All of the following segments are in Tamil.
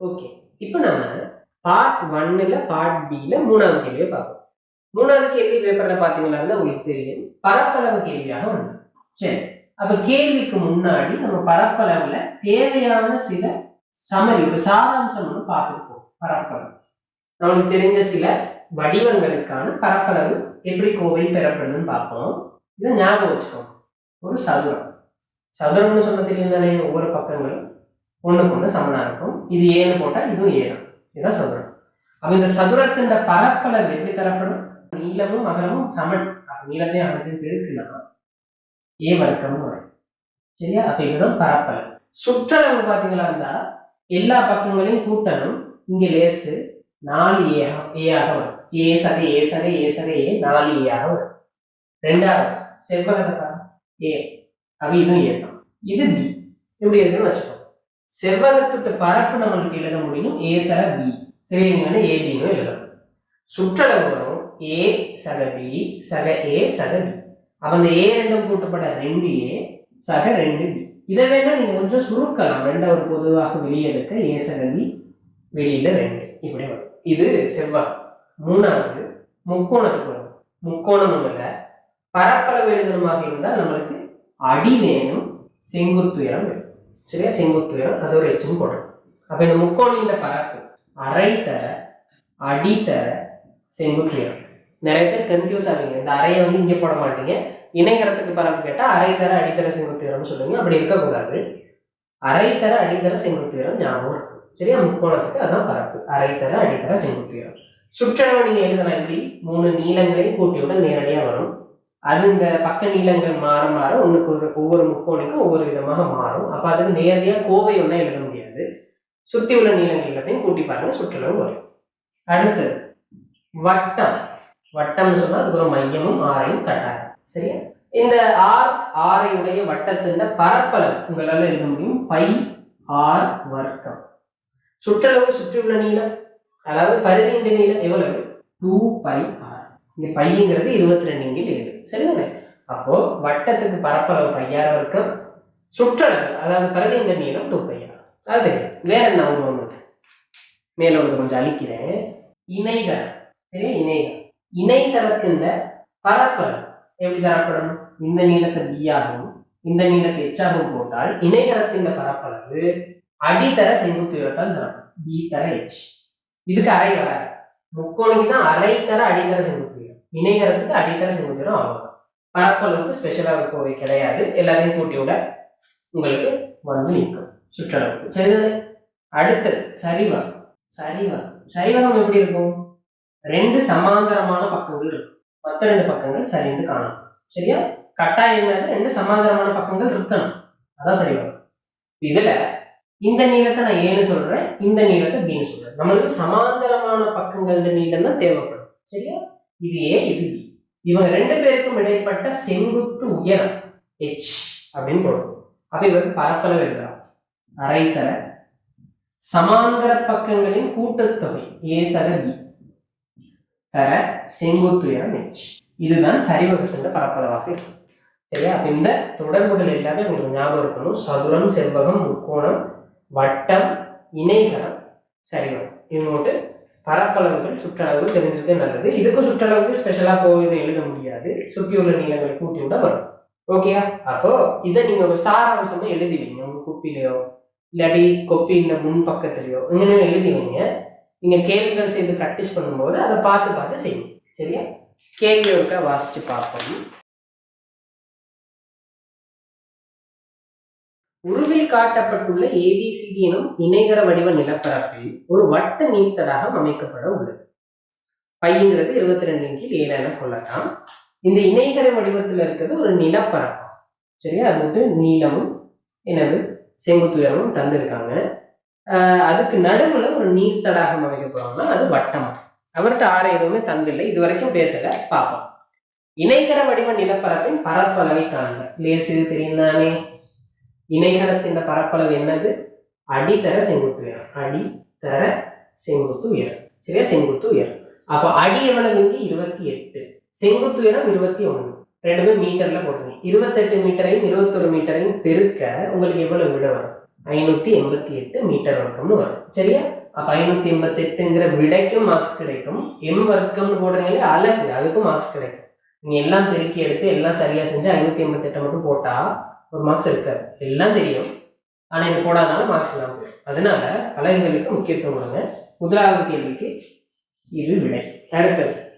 ஓகே இப்போ நம்ம பார்ட் ஒன்னில் பார்ட் பியில் மூணாவது கேள்வியை பார்ப்போம். மூணாவது கேள்வி பேப்பரில் பார்த்தீங்கன்னா உங்களுக்கு தெரியும். பரப்பளவு கேள்வியாக வந்தது. சரி. அப்போ கேள்விக்கு முன்னாடி நம்ம பரப்பளவில் தேவையான சில சமரி ஒரு சாராம்சம் ஒன்று பார்த்துருப்போம். பரப்பளவு. நம்மளுக்கு தெரிஞ்ச சில வடிவங்களுக்கான பரப்பளவு எப்படி கோவை பெறப்படுதுன்னு பார்ப்போம். இதை ஞாபகம் வச்சுக்கோங்க. ஒரு சதுரம். சதுரம்னு சொன்ன தெரியும் தானே ஒவ்வொரு பக்கங்களும். ஒன்றுக்கு ஒன்று சமனாக இருக்கும். இது ஏன்னு போட்டால் இதுவும் ஏ தான் இதுதான் சதுரம். அப்போ இந்த சதுரத்தின் பரப்பளவு எப்படி தரப்படும்? நீளமும் அகலமும் சமன். அப்ப நீளத்தையும் அகலத்தையும் பெருக்குனா ஏ வர்க்கமும் வரும். சரியா? அப்போ இதுதான் பரப்பளவு. சுற்றளவு பார்த்தீங்களா இருந்தால் எல்லா பக்கங்களையும் கூட்டணும். இங்கே லேசு நாலு ஏ ஏஆக வரும். ஏ சக ஏ சக ஏ சக ஏ நாலு ஏஆக வரும். ரெண்டாவது செவ்வகத்தை ஏ அப்போ இதுவும் ஏ தான். இது பி இப்படி இருக்குன்னு வச்சுக்கோங்க. செவ்வகத்துக்கு பரப்பு நம்மளுக்கு எழுத முடியும். ஏ தர பி சரி நீங்கள் வந்து ஏபின்னு எழுதணும். சுற்றளவு வரும். ஏ சக பி சக ஏ சக பி அப்போ அந்த ஏ ரெண்டும் கூட்டப்பட்ட ரெண்டு ஏ சக ரெண்டு பி இதை வேணால் நீங்கள் கொஞ்சம் சுருக்கலாம். ரெண்டாவது ஒரு பொதுவாக வெளியெடுக்க ஏ சக பி வெளியில் ரெண்டு. இப்படி வரும். இது செவ்வகம். மூணாவது முக்கோணத்துக்கு வரும். முக்கோணமும் இல்லை பரப்பளவு எழுதணுமாக இருந்தால் நம்மளுக்கு அடி வேணும் செங்குத்துயரம் வேணும். சரியா செங்குத்துயரம் அது ஒரு எச்சும் போடணும். அப்போ இந்த முக்கோணியில் பரப்பு அரை தர அடி தர நிறைய பேர் கன்ஃபியூஸ் ஆவீங்க. இந்த அறையை வந்து இங்கே போட மாட்டீங்க. இணைகரத்துக்கு பரப்பு கேட்டால் அரை தர அடித்தர வேணும்னு சொல்லுவீங்க. அப்படி இருக்கக்கூடாது. அரை தர அடித்தர வேணும் ஞாபகம் இருக்கும் சரியா? முக்கோணத்துக்கு அதான் பரப்பு. அரை தர அடித்தர வேணும் சுற்றளவு நீங்கள் எழுதலாம் எப்படி? மூணு நீளங்களையும் கூட்டியோட நேரடியாக வரும். அது இந்த பக்க நீளங்கள் மாற மாற ஒன்றுக்கு ஒரு ஒவ்வொரு முக்கோணுக்கும் ஒவ்வொரு விதமாக மாறும். அப்போ அதுக்கு நேரடியாக கோவை ஒன்றா எழுத முடியாது. சுற்றி உள்ள நீளங்கள் எல்லாத்தையும் கூட்டி பாருங்கள் சுற்றளவு வரும். அடுத்தது வட்டம். வட்டம்னு சொன்னால் அதுக்கு ஒரு மையமும் ஆரையும் கட்டாயம். சரியா? இந்த ஆர் ஆரை உடைய வட்டத்தின் பரப்பளவு உங்களால் எழுத முடியும். பை ஆர் வர்க்கம். சுற்றளவு சுற்றியுள்ள நீளம் அதாவது பரிதியின் நீளம் எவ்வளவு? டூ பை ஆர் இங்கே பையங்கிறது இருபத்தி ரெண்டு இங்கில் ஏழு. சரிதானே? அப்போ வட்டத்துக்கு பரப்பளவு பையாரம் இருக்கும் சுற்றளவு அதாவது பரிதியின் நீளம் டூ பையார் அது தெரியும். வேற என்ன ஒன்று ஒன்று மேலே ஒன்று கொஞ்சம் அழிக்கிறேன். இணைகரம். சரியா? இணைகரம். இணைகரத்தின் பரப்பளவு எப்படி தரப்படும்? இந்த நீளத்தை b ஆகவும் இந்த நீளத்தை எச்சாகவும் போட்டால் இணைகரத்தின் பரப்பளவு அடித்தர செங்குத்து உயரத்தால் தரப்படும். பி தர எச் இதுக்கு அரை வராது. முக்கோணிக்கு தான் அரை தர அடித்தர செங்குத்து உயரம் அடித்தள அடித்தர செங்குத்து பரப்பளவுக்கு ஸ்பெஷலாக ஒரு கோவை கிடையாது. எல்லாத்தையும் கூட்டியோட உங்களுக்கு வந்து நிற்கும் சுற்றளவுக்கு. சரிதானே? அடுத்தது சரிவகம். சரிவகம். சரிவகம் எப்படி இருக்கும்? ரெண்டு சமாந்தரமான பக்கங்கள் இருக்கும். மற்ற ரெண்டு பக்கங்கள் சரிந்து காணும் சரியா? கட்டாயம் என்னது? ரெண்டு சமாந்தரமான பக்கங்கள் இருக்கணும். அதான் சரிவகம். இதுல இந்த நீளத்தை நான் ஏன்னு சொல்றேன் இந்த நீளத்தை பின்னு சொல்றேன். நம்மளுக்கு சமாந்தரமான பக்கங்களோட நீளம் தான் தேவைப்படும். சரியா? இது ஏ இது பி. இவங்க ரெண்டு பேருக்கும் இடைப்பட்ட செங்குத்து உயரம் ஹெச் அப்படின்னு போடுவோம். அப்ப இவர் பரப்பளவு எழுதுறான் அரைத்தர சமாந்தர பக்கங்களின் கூட்டுத்தொகை ஏ சர பி தர செங்குத்து உயரம் ஹெச் இதுதான் சரிவகத்தின் பரப்பளவாக இருக்கும். சரியா? அப்ப இந்த தொடர்புகள் எல்லாமே உங்களுக்கு ஞாபகம் இருக்கணும். சதுரம் செவ்வகம் முக்கோணம் வட்டம் இணைகரம் சரிவகம் இது மட்டும் பரப்பளவுகள் சுற்றளவு தெரிஞ்சிருக்க நல்லது. இதுக்கும் சுற்றளவுக்கு ஸ்பெஷலா கோவில் எழுத முடியாது. சுற்றியுள்ள நீளங்களை கூட்டி விட வரும். ஓகேயா அப்போ இதை நீங்க ஒரு சாராம்சமா எழுதி வைங்க. உங்க குப்பிலையோ இல்லாட்டி கொப்பியின் முன் பக்கத்துலயோ இங்கே எழுதி வைங்க. நீங்க கேள்விகள் செய்து ப்ராக்டிஸ் பண்ணும்போது அதை பார்த்து பார்த்து செய்யுங்க. சரியா? கேள்வி ஒருக்கா வாசிச்சு பார்ப்போம். உருவில் காட்டப்பட்டுள்ள ஏபிசிடி எனும் இணைகர வடிவ நிலப்பரப்பில் ஒரு வட்ட நீர்த்தடாகம் அமைக்கப்பட உள்ளது. பையங்கிறது இருபத்தி ரெண்டு கீழ் ஏழு என கொள்ளலாம். இந்த இணைகர வடிவத்தில் இருக்கிறது ஒரு நிலப்பரப்பு. சரியா? அது வந்து நீளமும் எனது செங்குத்துயரமும் தந்திருக்காங்க. அதுக்கு நடுவில் ஒரு நீர் தடாகம் அமைக்க அது வட்டம். அவர்கிட்ட ஆறு எதுவுமே தந்தில்லை. இது வரைக்கும் பேசல. பார்ப்போம். இணைகர வடிவ நிலப்பரப்பின் பரப்பளவை காண்க. லேசு தெரியும் தானே இணைகரத்தின் பரப்பளவு என்னது? அடித்தர செங்குத்து உயரம். அடித்தர செங்குத்து உயரம். சரியா? செங்குத்து உயரம். அப்போ அடி எவ்வளவு இங்கே? இருபத்தி எட்டு. செங்குத்து உயரம் இருபத்தி ஒன்று. ரெண்டுமே மீட்டர்ல போட்டுங்க. இருபத்தெட்டு மீட்டரையும் இருபத்தொரு மீட்டரையும் பெருக்க உங்களுக்கு எவ்வளவு விட வரும்? ஐநூத்தி எண்பத்தி எட்டு மீட்டர் வர்க்கம்னு வரும். சரியா? அப்ப ஐநூத்தி எண்பத்தி எட்டுங்கிற விடைக்கும் மார்க்ஸ் கிடைக்கும். எம் வர்க்கம்னு போடுறீங்களே அழகு. அதுக்கும் மார்க்ஸ் கிடைக்கும். நீங்க எல்லாம் பெருக்கி எடுத்து எல்லாம் சரியா செஞ்சு ஐநூத்தி எண்பத்தி எட்டை மட்டும் போட்டா ஒரு மார்க்ஸ் இருக்காது எல்லாம் தெரியும். ஆனா இது போடாதனால மார்க்ஸ் இல்லாமல் போயிடும். அதனால அழகுகளுக்கு முக்கியத்துவம் கொடுங்க. முதலாவது கேள்விக்கு இது விடை. அடுத்தது.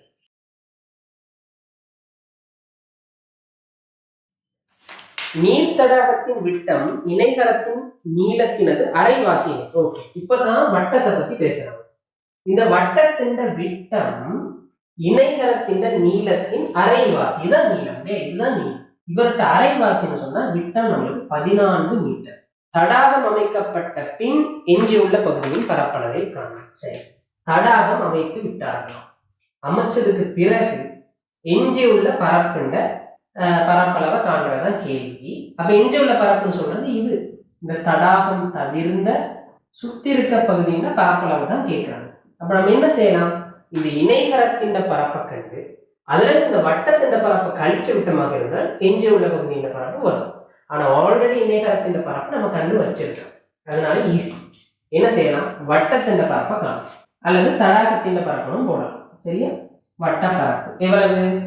நீர் தடாகத்தின் விட்டம் இணைகரத்தின் நீளத்தினது அரைவாசி ஓகே. இப்பதான் வட்டத்தை பத்தி பேசுறோம். இந்த வட்டத்தின் விட்டம் இணைகரத்தின் நீளத்தின் அரைவாசி. இதான் நீளம். இதுதான் நீளம். இவர்கிட்ட அரைவாசின்னு சொன்னா விட்டம் நம்மளுக்கு பதினான்கு மீட்டர். தடாகம் அமைக்கப்பட்ட பின் எஞ்சியுள்ள பகுதியின் பரப்பளவை காணும் சரி. தடாகம் அமைத்து விட்டார்களாம் அமைச்சதுக்கு பிறகு எஞ்சியுள்ள பரப்புண்ட அஹ், பரப்பளவை காண்றதுதான் கேள்வி. அப்ப எஞ்சியுள்ள பரப்புன்னு சொல்றது இது. இந்த தடாகம் தவிர்ந்த சுத்தி இருக்க பகுதியின் பரப்பளவு தான் கேட்கிறாங்க அப்ப நம்ம என்ன செய்யலாம்? இந்த இணைகரத்தின் பரப்பை கண்டு அதுலருந்து இந்த வட்டத்தின் பரப்பு கழிச்சு விட்டமாக இருந்தால் எஞ்சியுள்ள பகுதியின் பரப்பு வரும். ஆனா ஆல்ரெடி இணைகரத்தின் பரப்பு நம்ம கண்டு வச்சிருக்கோம் அதனால ஈஸி என்ன செய்யலாம்? வட்டத்தின் பரப்பை காணும். அல்லது தடாகத்தின் பரப்பணும் போடலாம். சரியா? வட்ட பரப்பு. எவ்வளவு?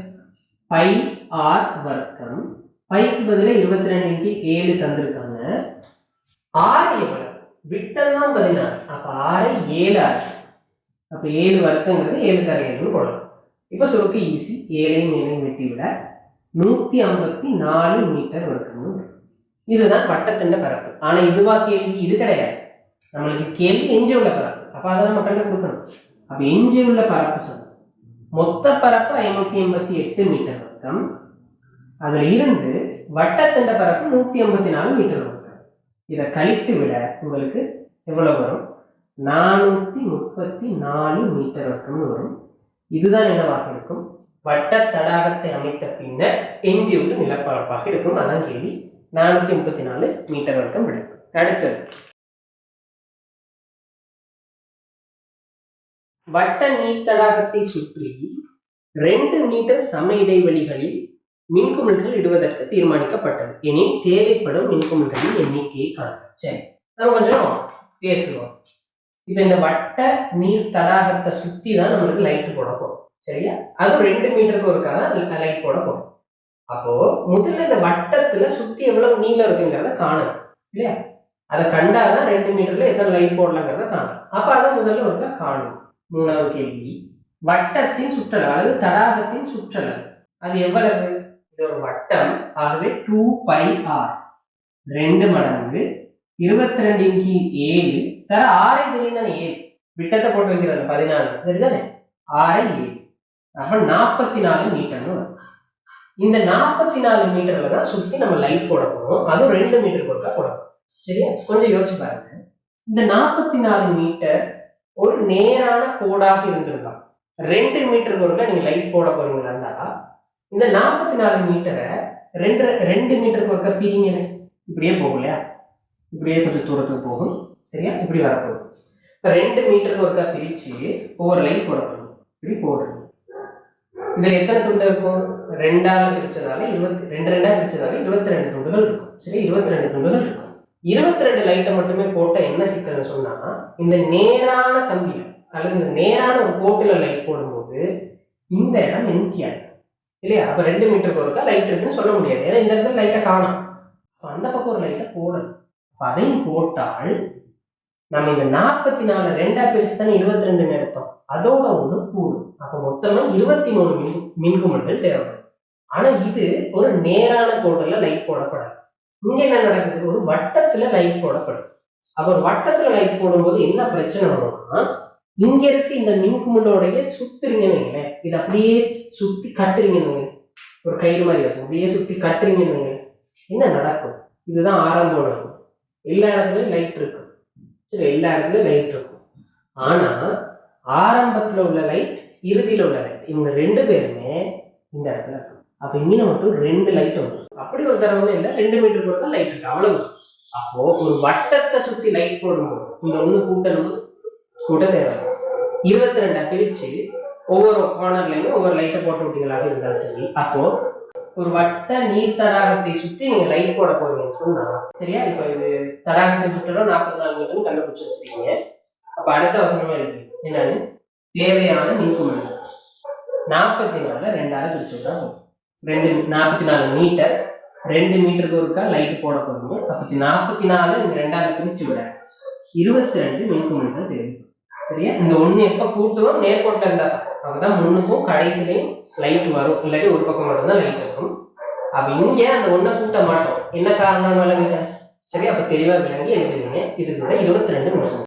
பை ஆர் வர்க்கம். பைக்கு பதிலா இருபத்தி ரெண்டு ஏழு தந்திருக்காங்க. ஆறு எவ்வளவு? விட்டம் தான் பதினாறு. அப்ப ஆறு ஏழு ஆறு அப்ப ஏழு வர்க்கங்கிறது ஏழு தர போடலாம். இப்போ சுருக்கு ஈஸி ஏழையும் ஏழையும் வெட்டி விட நூற்றி ஐம்பத்தி நாலு மீட்டர் வர்க்கம்னு வரும். இதுதான் வட்டத்தின் பரப்பு. ஆனால் இதுவா கேள்வி? இது கிடையாது. நம்மளுக்கு கேள்வி எஞ்சி உள்ள பரப்பு. அப்போ அதை நம்ம கண்டு கொடுக்கணும். அப்போ எஞ்சி உள்ள பரப்பு சொன்னோம் மொத்த பரப்பு ஐநூற்றி எண்பத்தி எட்டு மீட்டர் வர்க்கம் அதில் இருந்து வட்டத்தின் பரப்பு நூற்றி ஐம்பத்தி நாலு மீட்டர் வர்க்கம் இதை கழித்து விட உங்களுக்கு எவ்வளோ வரும்? நானூற்றி முப்பத்தி நாலு மீட்டர் வர்க்கம்னு வரும். இதுதான் என்னவாக இருக்கும்? வட்ட தடாகத்தை அமைத்த பின்னர் எஞ்சியுள்ள நிலப்பரப்பாக இருக்கும். அதான் கேள்வி. நானூத்தி முப்பத்தி நாலு மீட்டர் வர்க்கம் விடும் அடுத்தது. வட்ட நீர் தடாகத்தை சுற்றி ரெண்டு மீட்டர் சம இடைவெளிகளில் மின்குமிழ்கள் இடுவதற்கு தீர்மானிக்கப்பட்டது. எனில் தேவைப்படும் மின்குமிழ்களின் எண்ணிக்கையை காண்க சரி. நம்ம கொஞ்சம் பேசுவோம். இப்போ இந்த வட்ட நீர் தடாகத்தை சுற்றி தான் நம்மளுக்கு லைட் போட போகும் சரியா? அதுவும் ரெண்டு மீட்டருக்கு ஒருக்கா தான் லைட் போட போகும் அப்போ முதல்ல இந்த வட்டத்துல சுத்தி எவ்வளவு நீளம் இருக்குங்கிறத காணணும். இல்லையா? அதை கண்டாதான் ரெண்டு மீட்டர்ல எத்தனை லைட் போடலாங்கிறத காணணும் அப்ப அதை முதல்ல ஒருக்கா காணும் மூணாவது கேள்வி. வட்டத்தின் சுற்றளவு அல்லது தடாகத்தின் சுற்றளவு. அது எவ்வளவு? இது ஒரு வட்டம். ஆகவே டூ பை ஆர் ரெண்டு மடங்கு இருபத்தி ரெண்டின் கீழ் ஏழு தர ஆறை தெரியும் தானே ஏழு. விட்டத்தை போட்டு வைக்கிறாரு பதினாலு சரிதானே? ஆறை ஏழு. அப்ப நாற்பத்தி நாலு மீட்டர்னு இந்த நாற்பத்தி நாலு மீட்டர்ல தான் சுத்தி நம்ம லைட் போட போறோம். அதுவும் ரெண்டு மீட்டர் ஒருக்கா போடணும் சரியா? கொஞ்சம் யோசிச்சு பாருங்க. இந்த நாற்பத்தி நாலு மீட்டர் ஒரு நேரான கோடாக இருந்திருக்கலாம். ரெண்டு மீட்டர் ஒருக்கா நீங்க லைட் போட போறீங்களா இருந்தா இந்த நாற்பத்தி நாலு மீட்டரை ரெண்டு ரெண்டு மீட்டர் பொருட்கள் பிரிங்க. இப்படியே போகும் இல்லையா? இப்படியே கொஞ்சம் தூரத்துக்கு போகும். சரியா? இப்படி வரப்போகுது. இப்போ ரெண்டு மீட்டருக்கு ஒருக்கா பிரித்து ஒவ்வொரு லைன் போடப்படும். இப்படி போடுறது. இதில் எத்தனை துண்டு இருக்கும்? ரெண்டாக பிரித்ததால இருபத்தி ரெண்டு ரெண்டாக பிரித்ததால இருபத்தி ரெண்டு துண்டுகள் இருக்கும். சரி இருபத்தி ரெண்டு துண்டுகள் இருக்கும். இருபத்தி ரெண்டு லைட்டை மட்டுமே போட்டால் என்ன சிக்கல்னு சொன்னால் இந்த நேரான கம்பியில் அல்லது இந்த நேரான ஒரு லைட் போடும்போது இந்த இடம் எம்டியாக இல்லையா? அப்போ ரெண்டு மீட்டருக்கு ஒருக்கா லைட் இருக்குன்னு சொல்ல முடியாது. ஏன்னா இந்த இடத்துல லைட்டை காணும். அந்த பக்கம் ஒரு லைட்டை போடணும். அதையும் போட்டால் நம்ம இந்த நாற்பத்தி நாலு ரெண்டா பிரிச்சு தானே இருபத்தி ரெண்டுன்னு எடுத்தோம் அதோட ஒண்ணு கூடும். அப்போ மொத்தமா இருபத்தி மூணு மின் மின்குமல்கள் தேவைப்படும். ஆனா இது ஒரு நேரான கோட்டில் லைட் போடப்படாது. இங்க என்ன நடக்குது? ஒரு வட்டத்துல லைட் போடப்படும். அப்புறம் ஒரு வட்டத்துல லைட் போடும்போது என்ன பிரச்சனை வரும்னா இங்க இருக்கு இந்த மின்குமலோடைய சுத்துறீங்கன்னு வைங்களேன். இது அப்படியே சுத்தி கட்டுறீங்கன்னு ஒரு கயிறு மாதிரி வசம் அப்படியே சுத்தி கட்டுறீங்கன்னு என்ன நடக்கும்? இதுதான் ஆரம்பம் எல்லா இடத்துலயும் லைட் இருக்கும். சரி எல்லா இடத்துலையும் லைட் இருக்கும். ஆனால் ஆரம்பத்தில் உள்ள லைட் இறுதியில் உள்ள லைட் இவங்க ரெண்டு பேருமே இந்த இடத்துல இருக்கும். அப்போ இங்கே மட்டும் ரெண்டு லைட் வரும். அப்படி ஒரு தடவை இல்லை ரெண்டு மீட்டருக்கு ஒருக்கா லைட் இருக்கு. அவ்வளவு அப்போ ஒரு வட்டத்தை சுற்றி லைட் போடும்போது இந்த ஒன்று கூட்டணும் கூட்ட தேவை. இருபத்தி ரெண்டா பிரித்து ஒவ்வொரு கார்னர்லயுமே ஒவ்வொரு லைட்டை போட்டு விட்டீங்களாக இருந்தாலும் சரி அப்போது ஒரு வட்ட நீர் தடாகத்தை சுற்றி நீங்க லைட் போட போறீங்கன்னு சொன்னாங்க சரியா? இப்போ இது தடாகத்தை சுற்றலும் நாற்பத்தி நாலு மீட்டர் கண்டுபிடிச்சு வச்சிருக்கீங்க அப்ப அடுத்த வசனமா இருக்கு என்னன்னு? தேவையான மின்குமணி நாற்பத்தி நாலுல ரெண்டாவது பிரிச்சுட்டா ரெண்டு நாற்பத்தி நாலு மீட்டர். ரெண்டு மீட்டருக்கு ஒருக்கா லைட் போட போறீங்க. அப்பத்தி நாற்பத்தி நாலு இந்த ரெண்டாவது பிரிச்சு விட. இருபத்தி ரெண்டு மின்குமணி தான் தேவை. சரியா? இந்த ஒன்று எப்போ கூட்டுவோம்? நேர்கோட்டில் இருந்தால் தான். அப்பதான் முன்னுக்கும் கடைசிலையும் லைட் வரும். இல்லாட்டி ஒரு பக்கம் மட்டும்தான் லைட் இருக்கும். அப்ப இங்கே அந்த ஒன்றை கூட்ட மாட்டோம். என்ன காரணம் விளங்குது சரி அப்ப தெளிவா விளங்கி எழுதுவீங்க இதுக்கு இருபத்தி ரெண்டு மின்குமணி